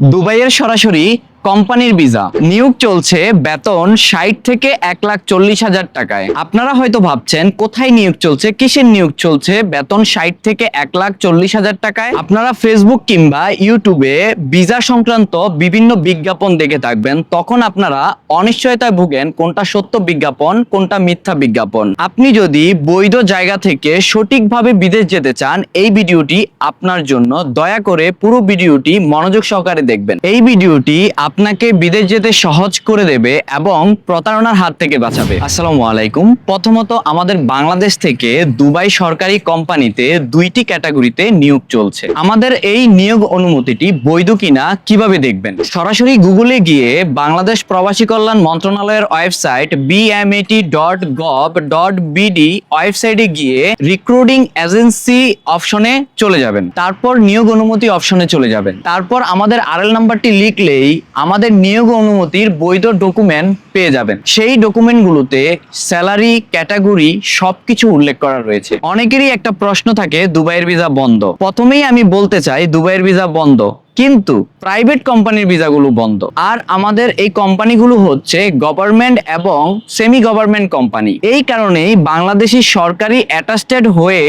দুবাইয়ের সরাসরি কোম্পানির ভিসা। নিয়োগ চলছে বেতন ষাট থেকে এক লাখ চল্লিশ হাজার টাকায়। আপনারা হয়তো ভাবছেন, কোথায় নিয়োগ চলছে, কিসের নিয়োগ চলছে? বেতন ষাট থেকে এক লাখ চল্লিশ হাজার টাকায়। আপনারা ফেসবুক কিংবা ইউটিউবে ভিসা সংক্রান্ত বিভিন্ন বিজ্ঞাপন দেখে থাকবেন। তখন আপনারা অনিশ্চয়তায় ভুগেন কোনটা সত্য বিজ্ঞাপন, কোনটা মিথ্যা বিজ্ঞাপন। আপনি যদি বৈধ জায়গা থেকে সঠিকভাবে বিদেশ যেতে চান, এই ভিডিওটি আপনার জন্য। দয়া করে পুরো ভিডিওটি মনোযোগ সহকারে দেখবেন। এই ভিডিওটি আপনাকে বিদেশ যেতে সহজ করে দেবে এবং প্রতারণার হাত থেকে বাঁচাবে। আসসালামু আলাইকুম। প্রথমত আমাদের বাংলাদেশ থেকে দুবাই সরকারি কোম্পানিতে দুইটি ক্যাটাগরিতে নিয়োগ চলছে। আমাদের এই নিয়োগ অনুমতিটি বৈধ কিনা কীভাবে দেখবেন? সরাসরি গুগলে গিয়ে বাংলাদেশ প্রবাসী কল্যাণ মন্ত্রণালয়ের website BMAT dot gov dot BD ওয়েবসাইটে গিয়ে রিক্রুটিং এজেন্সি অপশনে চলে যাবেন। তারপর নিয়োগ অনুমতি অপশনে চলে যাবেন। তারপর আমাদের আরএল নাম্বারটি লিখলেই আমাদের নিয়োগ অনুমতির বৈধ ডকুমেন্ট পেয়ে যাবেন। সেই ডকুমেন্টগুলোতে স্যালারি ক্যাটাগরি সবকিছু উল্লেখ করা রয়েছে। অনেকেরই একটা প্রশ্ন থাকে, দুবাইয়ের ভিসা বন্ধ। প্রথমেই আমি বলতে চাই, দুবাইয়ের ভিসা বন্ধ। কিন্তু প্রাইভেট কোম্পানির ভিসাগুলো বন্ধ। আর আমাদের এই কোম্পানিগুলো হচ্ছে গভর্নমেন্ট এবং সেমি গভর্নমেন্ট কোম্পানি এই কারণেই বাংলাদেশি সরকারি অ্যাটাস্টেড হয়ে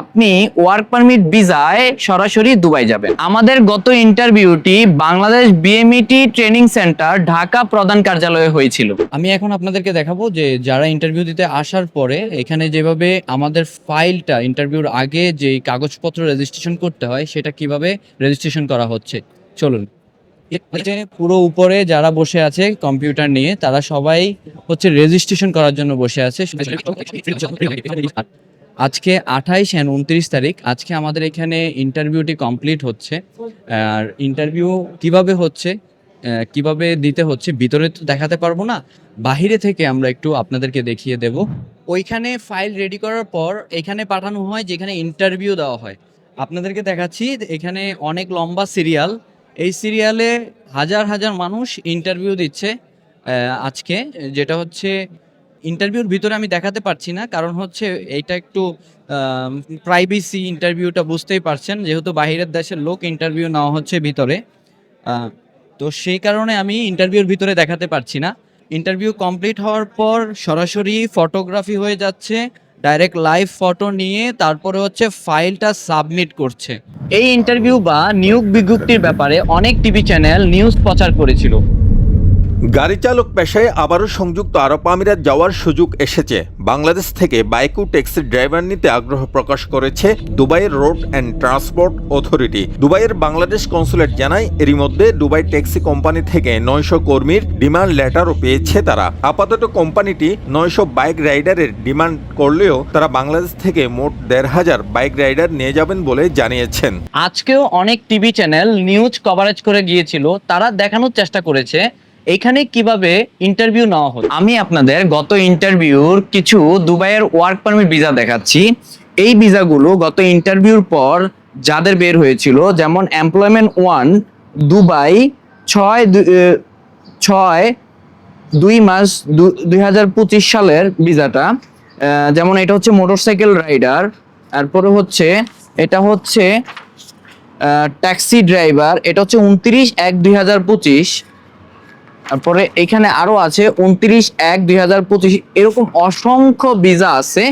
আপনি ওয়ার্ক পারমিট ভিসায় সরাসরি দুবাই যাবেন। আমাদের গত ইন্টারভিউটি Bangladesh BMET training centre Dhaka প্রধান কার্যালয়ে হয়েছিল। আমি এখন আপনাদেরকে দেখাবো যে যারা ইন্টারভিউ দিতে আসার পরে এখানে যেভাবে আমাদের ফাইলটা ইন্টারভিউর আগে যে কাগজপত্র রেজিস্ট্রেশন করতে হয়, সেটা কীভাবে রেজিস্ট্রেশন করা হচ্ছে। চলুন। পুরো উপরে যারা বসে আছে কম্পিউটার নিয়ে, তারা সবাই হচ্ছে রেজিস্ট্রেশন করার জন্য বসে আছে। আজকে আঠাইশ অ্যান্ড উনত্রিশ তারিখ। আজকে আমাদের এখানে ইন্টারভিউটি কমপ্লিট হচ্ছে। আর ইন্টারভিউ কীভাবে হচ্ছে কীভাবে দিতে হচ্ছে, ভিতরে তো দেখাতে পারব না। বাহিরে থেকে আমরা একটু আপনাদেরকে দেখিয়ে দেব। ওইখানে ফাইল রেডি করার পর এখানে পাঠানো হয় যেখানে ইন্টারভিউ দেওয়া হয়। আপনাদেরকে দেখাচ্ছি এখানে অনেক লম্বা সিরিয়াল। এই সিরিয়ালে হাজার হাজার মানুষ ইন্টারভিউ দিচ্ছে আজকে। যেটা হচ্ছে ইন্টারভিউর ভিতরে আমি দেখাতে পারছি না, কারণ হচ্ছে এইটা একটু প্রাইভেসি ইন্টারভিউটা বুঝতেই পারছেন, যেহেতু বাইরের দেশের লোক ইন্টারভিউ নেওয়া হচ্ছে ভিতরে। তো সেই কারণে আমি ইন্টারভিউর ভিতরে দেখাতে পারছি না। ইন্টারভিউ কমপ্লিট হওয়ার পর সরাসরি ফটোগ্রাফি হয়ে যাচ্ছে ডাইরেক্ট লাইভ ফটো নিয়ে তারপরে হচ্ছে ফাইলটা সাবমিট করছে। এই ইন্টারভিউ বা নিয়োগ বিজ্ঞপ্তির ব্যাপারে অনেক টিভি চ্যানেল নিউজ প্রচার করেছিল। গাড়ি চালক পেশায় আবারও সংযুক্ত আরব আমিরাত যাওয়ার সুযোগ এসেছে। বাংলাদেশ থেকে বাইকু ট্যাক্সি ড্রাইভার নিতে আগ্রহ প্রকাশ করেছে দুবাইয়ের রোড অ্যান্ড ট্রান্সপোর্ট অথরিটি। দুবাইয়ের বাংলাদেশ কনসুলেট জানায়, এরই মধ্যে দুবাই ট্যাক্সি কোম্পানি থেকে নয়শো কর্মীর ডিমান্ড লেটারও পেয়েছে তারা। আপাতত কোম্পানিটি নয়শো বাইক রাইডারের ডিমান্ড করলেও তারা বাংলাদেশ থেকে মোট দেড় হাজার বাইক রাইডার নিয়ে যাবেন বলে জানিয়েছেন। আজকেও অনেক টিভি চ্যানেল নিউজ কভারেজ করে গিয়েছিল, তারা দেখানোর চেষ্টা করেছে। এখানে কীভাবে ইন্টারভিউ নেওয়া হতো আমি আপনাদের গত ইন্টারভিউর কিছু দুবাইয়ের ওয়ার্ক পারমিট ভিসা দেখাচ্ছি। এই ভিসাগুলো গত ইন্টারভিউর পর যাদের বের হয়েছিল, যেমন এমপ্লয়মেন্ট ওয়ান দুবাই, ছয় ছয়, দুই মাস দুই হাজার পঁচিশ সালের ভিসাটা যেমন এটা হচ্ছে মোটরসাইকেল রাইডার তারপরে হচ্ছে, এটা হচ্ছে ট্যাক্সি ড্রাইভার এটা হচ্ছে উনত্রিশ এক দুই হাজার পঁচিশ। তারপরে এখানে আরও আছে উনত্রিশ এক দুই হাজার এরকম অসংখ্য ভিসা আছে।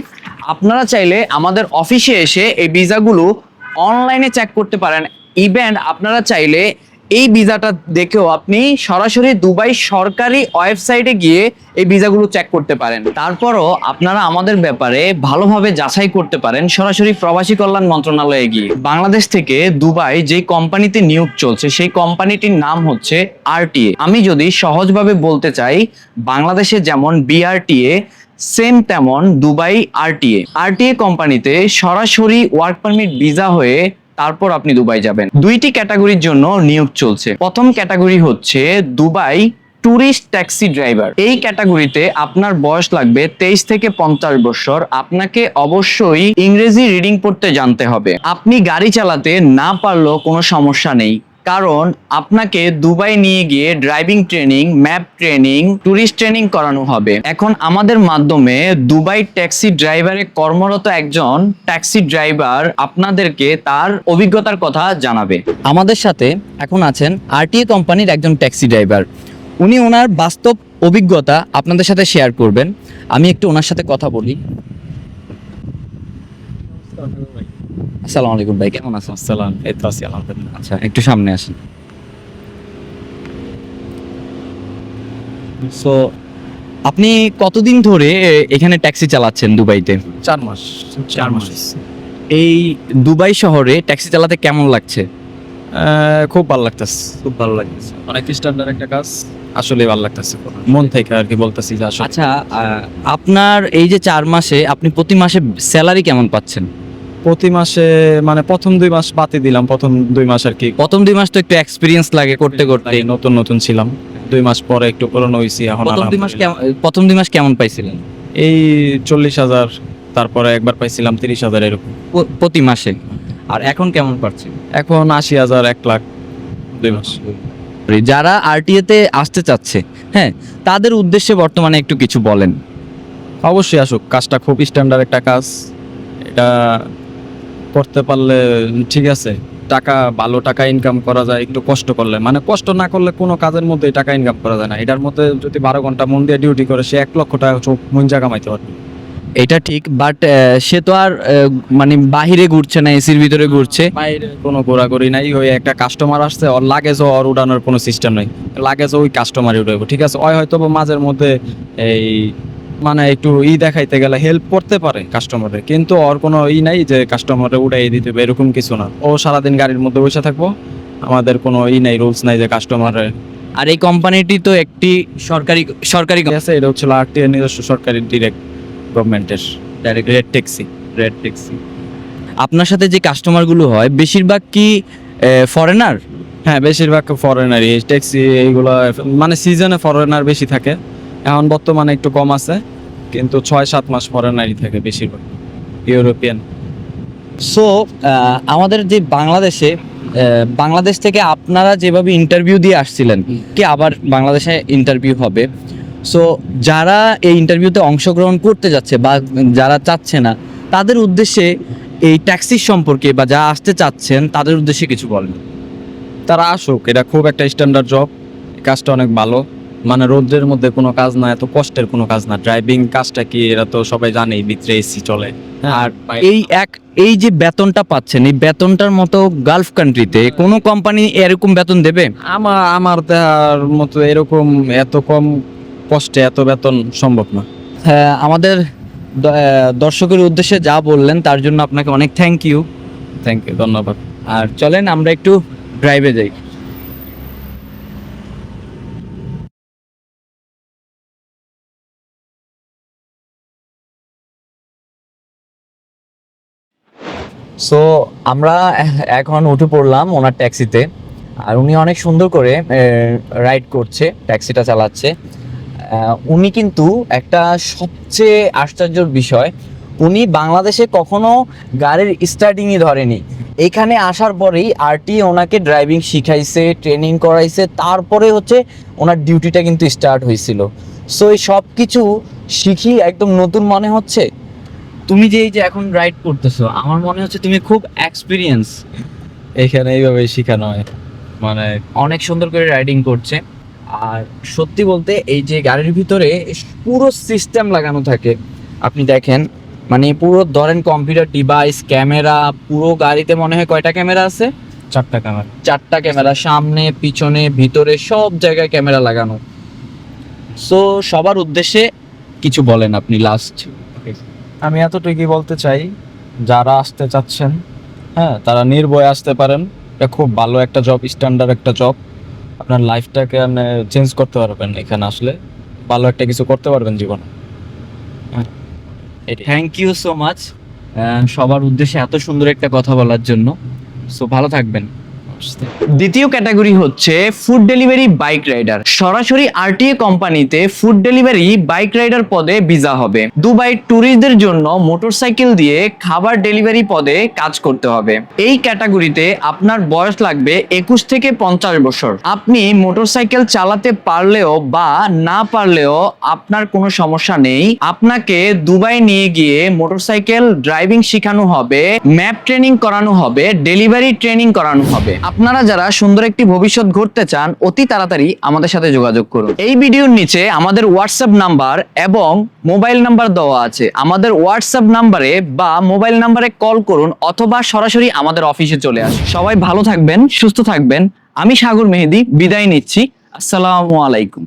আপনারা চাইলে আমাদের অফিসে এসে এই ভিসাগুলো অনলাইনে চেক করতে পারেন। ইভেন আপনারা চাইলে এই ভিসাটা দেখেও আপনি সরাসরি দুবাই সরকারি ওয়েবসাইটে গিয়ে এই ভিসাগুলো চেক করতে পারেন। তারপরও আপনারা আমাদের ব্যাপারে ভালোভাবে যাচাই করতে পারেন সরাসরি প্রবাসী কল্যাণ মন্ত্রণালয়ে গিয়ে। বাংলাদেশ থেকে দুবাই যে কোম্পানিতে নিয়োগ চলছে, সেই কোম্পানিটির নাম হচ্ছে আরটিএ। আমি যদি সহজভাবে বলতে চাই, বাংলাদেশে যেমন বিআরটিএ, সেম তেমন দুবাই আরটিএ। আরটিএ কোম্পানিতে সরাসরি ওয়ার্ক পারমিট ভিসা হয়ে তারপর আপনি দুবাই যাবেন। দুইটি ক্যাটাগরির জন্য নিয়োগ চলছে। প্রথম ক্যাটাগরি হচ্ছে দুবাই ট্যুরিস্ট ট্যাক্সি ড্রাইভার। এই ক্যাটাগরিতে আপনার বয়স লাগবে তেইশ থেকে পঞ্চাশ বছর। আপনাকে অবশ্যই ইংরেজি রিডিং পড়তে জানতে হবে। আপনি গাড়ি চালাতে না পারলেও কোনো সমস্যা নেই। কারণ আপনাকে দুবাই নিয়ে গিয়ে driving training map training tourist training করানো হবে। এখন আমাদের মাধ্যমে দুবাই ট্যাক্সি ড্রাইভারে কর্মরত একজন ট্যাক্সি ড্রাইভার আপনাদেরকে তার অভিজ্ঞতার কথা জানাবে। আমাদের সাথে এখন আছেন আরটিএ কোম্পানির একজন ট্যাক্সি ড্রাইভার উনি ওনার বাস্তব অভিজ্ঞতা আপনাদের সাথে শেয়ার করবেন। আমি একটু ওনার সাথে কথা বলি। আসসালামু আলাইকুম ভাই কেমন আছেন? সালাম এই তো আছি আলহামদুলিল্লাহ। আচ্ছা একটু সামনে আসেন। সো আপনি কতদিন ধরে এখানে ট্যাক্সি চালাচ্ছেন দুবাইতে? চার মাস চার মাস। এই দুবাই শহরে ট্যাক্সি চালাতে কেমন লাগছে? খুব ভালো লাগতেছে। খুব ভালো লাগতেছে। অনেক স্ট্যান্ডার্ড একটা কাজ আসলে ভালো লাগতেছে। মন থেকে আর কি বলতেছি যে আচ্ছা আপনার এই যে চার মাসে আপনি প্রতি মাসে স্যালারি কেমন পাচ্ছেন? প্রতি মাসে মানে প্রথম দুই মাস বাতি দিলাম প্রথম দুই মাস আর কি। প্রথম দুই মাস তো একটু এক্সপিরিয়েন্স লাগে করতে করতে। নতুন নতুন ছিলাম। দুই মাস পরে একটু পুরনো হয়েছি এখন প্রথম দুই মাস কেমন প্রথম দুই মাস কেমন পাইছিলেন? এই চল্লিশ হাজার তারপরে একবার পাইছিলাম তিরিশ হাজার এরকম। প্রতি মাসে? আর এখন কেমন পাচ্ছেন এখন আশি হাজার এক লাখ দুই মাস। যারা আরটিএতে আসতে চাচ্ছে হ্যাঁ তাদের উদ্দেশ্যে বর্তমানে একটু কিছু বলেন। অবশ্যই আসুক কাজটা খুব স্ট্যান্ডার্ড একটা কাজ। এটা করতে পারলে ঠিক আছে টাকা ভালো টাকা ইনকাম করা যায় একটু কষ্ট করলে। মানে কষ্ট না করলে কোনো কাজের মধ্যে টাকা ইনকাম করা যায় না। এটার মধ্যে যদি বারো ঘণ্টা মন দিয়ে ডিউটি করে সে এক লক্ষ টাকা চোখ মঞ্জা কামাইতে পারবে। এটা ঠিক বাট সে তো আর মানে বাহিরে ঘুরছে না এসির ভিতরে ঘুরছে। বাইরে কোনো ঘোরাঘুরি নাই ওই একটা কাস্টমার আসছে ওর লাগেজও ওর উড়ানোর কোনো সিস্টেম নাই। লাগেজও ওই কাস্টমারই উঠাইবো ঠিক আছে? ওই হয়তো মাঝের মধ্যে এই মানে একটু ই দেখাইতে গেলে হেল্প করতে পারে কাস্টমারে কিন্তু ওর কোনো ই নাই যে কাস্টমারে উড়াই দিতে হবে এরকম কিছু না। ও সারাদিন গাড়ির মধ্যে বসে থাকব আমাদের কোনো ই নাই রুলস নাই যে কাস্টমারে আর এই কোম্পানিটি তো একটি সরকারি সরকারি আছে এটা হচ্ছে আরটিআর নিজস্ব সরকারি ডিরেক্ট গভর্নমেন্টের direct red taxi red taxi আপনার সাথে যে কাস্টমারগুলো হয় বেশিরভাগ কি ফরেনার হ্যাঁ বেশিরভাগ ফরেনারই ট্যাক্সি এইগুলো মানে সিজনে ফরেনার বেশি থাকে। এখন বর্তমানে একটু কম আছে কিন্তু ছয় সাত মাস ফরেনারই থাকে বেশিরভাগ ইউরোপিয়ান। সো আমাদের যে বাংলাদেশে বাংলাদেশ থেকে আপনারা যেভাবে ইন্টারভিউ দিয়ে আসছিলেন কি আবার বাংলাদেশে ইন্টারভিউ হবে? সো যারা এই ইন্টারভিউতে অংশগ্রহণ করতে যাচ্ছে বা যারা চাচ্ছে না তাদের উদ্দেশ্যে এই ট্যাক্সির সম্পর্কে বা যা আসতে চাচ্ছেন তাদের উদ্দেশ্যে কিছু বলেন। তারা আসুক এটা খুব একটা স্ট্যান্ডার্ড জব কাজটা অনেক ভালো। মানে রোদ্রের মধ্যে কোনো কাজ না এত কষ্টের কোনো কাজ না। ড্রাইভিং কাজটা কি এরা তো সবাই জানেই ভিতরে এসি চলে। আর এই এক এই যে বেতনটা পাচ্ছেন এই বেতনটার মতো গালফ কান্ট্রিতে কোনো কোম্পানি এরকম বেতন দেবে? আমার আমার দেহার মতো এরকম এত কম কষ্টে এত বেতন সম্ভব না। হ্যাঁ আমাদের দর্শকের উদ্দেশ্যে যা বললেন তার জন্য আপনাকে অনেক থ্যাংক ইউ থ্যাংক ইউ ধন্যবাদ। আর চলেন আমরা একটু ড্রাইভে যাই। সো আমরা এখন উঠে পড়লাম ওনার ট্যাক্সিতে। আর উনি অনেক সুন্দর করে রাইড করছে, ট্যাক্সিটা চালাচ্ছে। উনি কিন্তু একটা সবচেয়ে আশ্চর্যের বিষয়, উনি বাংলাদেশে কখনো গাড়ির স্টার্টিংই ধরেনি। এখানে আসার পরেই আরটি ওনাকে ড্রাইভিং শিখাইছে ট্রেনিং করাইছে, তারপরে হচ্ছে ওনার ডিউটিটা কিন্তু স্টার্ট হয়েছিল। সো এই সব কিছু শিখি একদম নতুন মনে হচ্ছে? তুমি যে এই যে এখন রাইড করতেছো আমার মনে হচ্ছে তুমি খুব এক্সপিরিয়েন্স এখানে এইভাবে শেখানো হয়। মানে অনেক সুন্দর করে রাইডিং করছে। আর সত্যি বলতে এই যে গাড়ির ভিতরে পুরো সিস্টেম লাগানো থাকে। আপনি দেখেন মানে পুরো ধরেন কম্পিউটার ডিভাইস ক্যামেরা পুরো গাড়িতে মনে হয় কয়টা ক্যামেরা আছে? চারটা ক্যামেরা চারটা ক্যামেরা সামনে পিছনে ভিতরে সব জায়গায় ক্যামেরা লাগানো। সো সবার উদ্দেশ্যে কিছু বলেন আপনি লাস্ট আমি এতটুকুই বলতে চাই, যারা আসতে চাচ্ছেন হ্যাঁ তারা নির্ভয়ে আসতে পারেন। এটা খুব ভালো একটা জব স্ট্যান্ডার্ড একটা জব আপনার লাইফটাকে আপনি চেঞ্জ করতে পারবেন এখানে আসলে। ভালো একটা কিছু করতে পারবেন জীবনে। থ্যাংক ইউ সো মাচ সবার উদ্দেশ্যে এত সুন্দর একটা কথা বলার জন্য। সো ভালো থাকবেন। দ্বিতীয় ক্যাটাগরি হচ্ছে ফুড ডেলিভারি বাইক রাইডার সরাসরি আরটিএ কোম্পানিতে ফুড ডেলিভারি বাইক রাইডার পদে ভিসা হবে। দুবাই ট্যুরিস্টদের জন্য মোটরসাইকেল দিয়ে খাবার ডেলিভারি পদে কাজ করতে হবে। এই ক্যাটাগরিতে আপনার বয়স লাগবে একুশ থেকে পঞ্চাশ বছর। আপনি মোটরসাইকেল চালাতে পারলেও বা না পারলেও আপনার কোনো সমস্যা নেই। আপনাকে দুবাই নিয়ে গিয়ে মোটরসাইকেল ড্রাইভিং শেখানো হবে ম্যাপ ট্রেনিং করানো হবে ডেলিভারি ট্রেনিং করানো হবে। আপনারা যারা সুন্দর একটি ভবিষ্যৎ ঘুরতে চান, অতি তাড়াতাড়ি আমাদের সাথে যোগাযোগ করুন। এই ভিডিওর নিচে আমাদের হোয়াটসঅ্যাপ নাম্বার এবং মোবাইল নাম্বার দেওয়া আছে। আমাদের হোয়াটসঅ্যাপ নাম্বারে বা মোবাইল নাম্বারে কল করুন অথবা সরাসরি আমাদের অফিসে চলে আসুন। সবাই ভালো থাকবেন, সুস্থ থাকবেন। আমি সাগর মেহেদি, বিদায় নিচ্ছি। আসসালামু আলাইকুম।